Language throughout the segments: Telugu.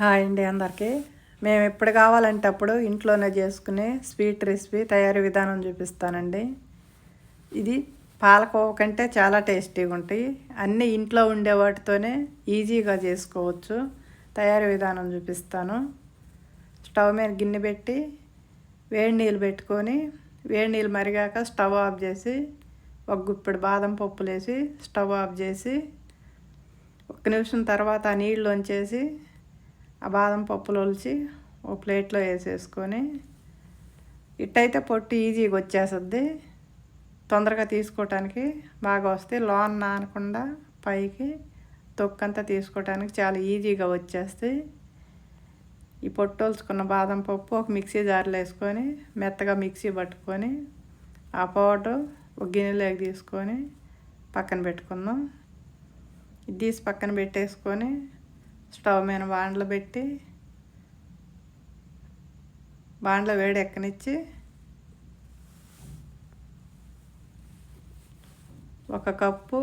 హాయ్ అండి అందరికీ. మేము ఎప్పుడు కావాలంటే అప్పుడు ఇంట్లోనే చేసుకునే స్వీట్ రెసిపీ తయారీ విధానం చూపిస్తానండి. ఇది పాలకోవ కంటే చాలా టేస్టీగా ఉంటాయి. అన్నీ ఇంట్లో ఉండే వాటితోనే ఈజీగా చేసుకోవచ్చు. తయారీ విధానం చూపిస్తాను. స్టవ్ మీద గిన్నె పెట్టి వేడి నీళ్ళు పెట్టుకొని వేడి నీళ్ళు మరిగాక స్టవ్ ఆఫ్ చేసి ఒక గుప్పెడు బాదం పప్పులు వేసి స్టవ్ ఆఫ్ చేసి ఒక నిమిషం తర్వాత ఆ నీళ్ళు వంచేసి ఆ బాదం పప్పులు ఒలిచి ఓ ప్లేట్లో వేసేసుకొని ఇట్టయితే పొట్టు ఈజీగా వచ్చేస్తుంది. తొందరగా తీసుకోవటానికి బాగా వస్తే లోన్ నానకుండా పైకి తొక్కంతా తీసుకోవటానికి చాలా ఈజీగా వచ్చేస్తాయి ఈ పొట్టోల్చుకున్న బాదం పప్పు ఒక మిక్సీ జార్లో వేసుకొని మెత్తగా మిక్సీ పట్టుకొని ఆ పౌడర్ ఒక గిన్నెలోకి తీసుకొని పక్కన పెట్టుకుందాం. ఇది తీసి పక్కన పెట్టేసుకొని స్టవ్ మీద బాండ్లు పెట్టి బాండ్ల వేడి ఎక్కనిచ్చి ఒక కప్పు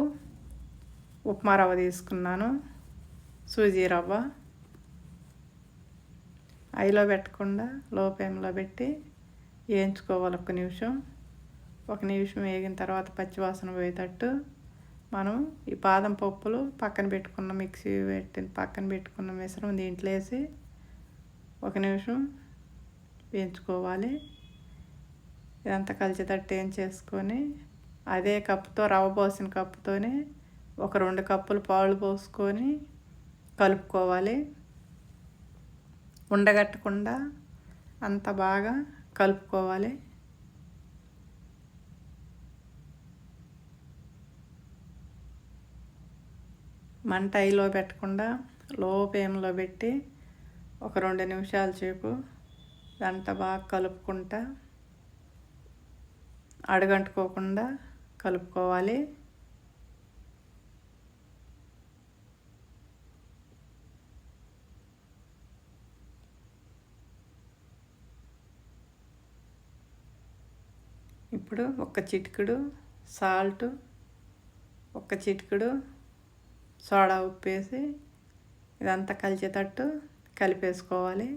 ఉప్మా రవ్వ తీసుకున్నాను సూజీ రవ్వ. ఐలో పెట్టకుండా లో ఫ్లేమ్లో పెట్టి వేయించుకోవాలి ఒక నిమిషం. ఒక నిమిషం వేగిన తర్వాత పచ్చివాసన పోయేటట్టు మనం ఈ బాదం పప్పులు పక్కన పెట్టుకున్న మిక్సీ పెట్టి పక్కన పెట్టుకున్న మిశ్రమం దీంట్లో వేసి ఒక నిమిషం వేయించుకోవాలి. ఇదంతా కలిసేటట్టు ఏం చేసుకొని అదే కప్పుతో రవ్వ పోసిన కప్పుతోనే ఒక రెండు కప్పులు పాలు పోసుకొని కలుపుకోవాలి. ఉండగట్టకుండా అంత బాగా కలుపుకోవాలి. మంట ఐలో పెట్టకుండా లో ఫ్లేమ్లో పెట్టి ఒక రెండు నిమిషాల సేపు గంట బాగా కలుపుకుంటా అడగంటుకోకుండా కలుపుకోవాలి. ఇప్పుడు ఒక చిటికెడు సాల్ట్ ఒక చిటికెడు సోడా ఉప్పేసి ఇదంతా కలిసేటట్టు కలిపేసుకోవాలి.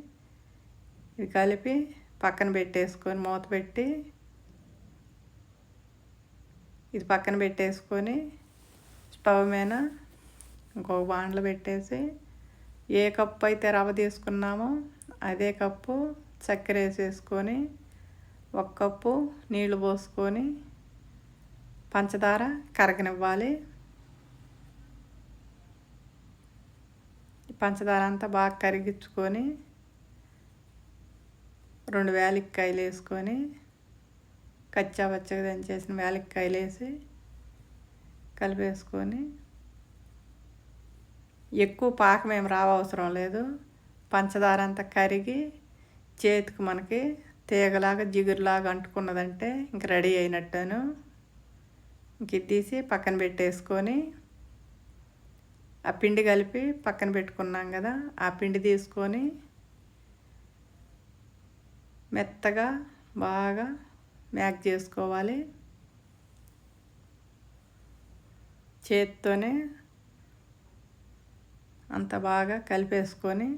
ఇది కలిపి పక్కన పెట్టేసుకొని మూత పెట్టి ఇది పక్కన పెట్టేసుకొని స్టవ్ మీద ఇంకొక బాండ్లు పెట్టేసి ఏ కప్పు అయితే రవ్వ తీసుకున్నామో అదే కప్పు చక్కెర వేసేసుకొని ఒక కప్పు నీళ్ళు పోసుకొని పంచదార కరగనివ్వాలి. పంచదార అంతా బాగా కరిగించుకొని రెండు వేలిక్కాయలు వేసుకొని కచ్చా పచ్చగా దంచేసిన వేలిక్కాయలు వేసి కలిపేసుకొని ఎక్కువ పాకం ఏం రావసరం లేదు. పంచదార అంతా కరిగి చేతికి మనకి తీగలాగా జిగురులాగా అంటుకున్నదంటే ఇంక రెడీ అయినట్టును. ఇంక తీసి పక్కన పెట్టేసుకొని ఆ పిండి కలిపి పక్కన పెట్టుకున్నాం కదా ఆ పిండి తీసుకొని మెత్తగా బాగా మ్యాక్ చేసుకోవాలి. చేత్తోనే అంత బాగా కలిపేసుకొని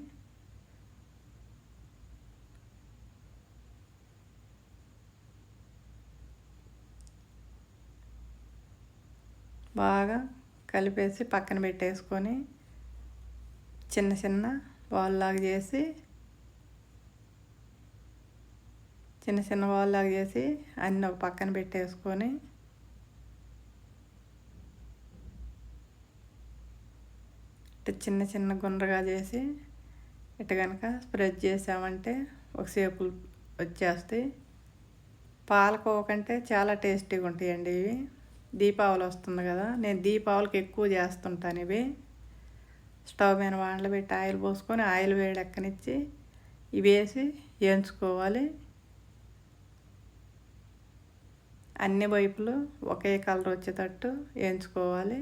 బాగా కలిపేసి పక్కన పెట్టేసుకొని చిన్న చిన్న బాల్లాగా చేసి చిన్న చిన్న బాల్లాగా చేసి అన్నీ ఒక పక్కన పెట్టేసుకొని ఇట్లా చిన్న చిన్న గుండ్రగా చేసి ఇటు కనుక స్ప్రెడ్ చేసామంటే ఒక సేపులు వచ్చేస్తాయి. పాలకోవ కంటే చాలా టేస్టీగా ఉంటాయండి ఇవి. దీపావళి వస్తుంది కదా నేను దీపావళికి ఎక్కువ చేస్తుంటాను ఇవి. స్టవ్ మీద వాండ్లు పెట్టి ఆయిల్ పోసుకొని ఆయిల్ వేడెక్కనిచ్చి ఇవి వేసి వేయించుకోవాలి అన్ని వైపులు ఒకే కలర్ వచ్చేటట్టు వేయించుకోవాలి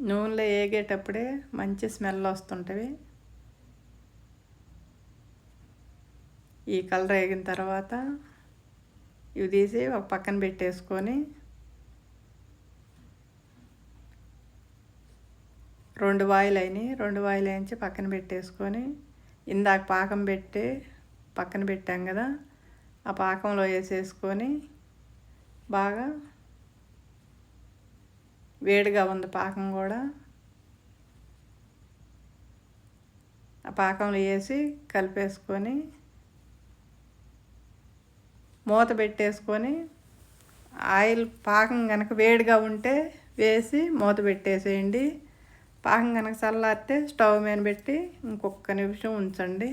నూనెలో వేగేటప్పుడే మంచి స్మెల్ వస్తుంటవి ఈ కలర్ వేగిన తర్వాత ఇవి తీసి ఒక పక్కన పెట్టేసుకొని రెండు వాయిల్ అయినాయి. రెండు వాయిల్ వేయించి పక్కన పెట్టేసుకొని ఇందాక పాకం పెట్టి పక్కన పెట్టాం కదా ఆ పాకంలో వేసేసుకొని బాగా వేడిగా ఉంది పాకం కూడా. ఆ పాకంలో వేసి కలిపేసుకొని మూత పెట్టేసుకొని ఆయిల్ పాకం కనుక వేడిగా ఉంటే వేసి మూత పెట్టేసేయండి. పాకం కనుక చల్లారితే స్టవ్ మీద పెట్టి ఇంకొక నిమిషం ఉంచండి.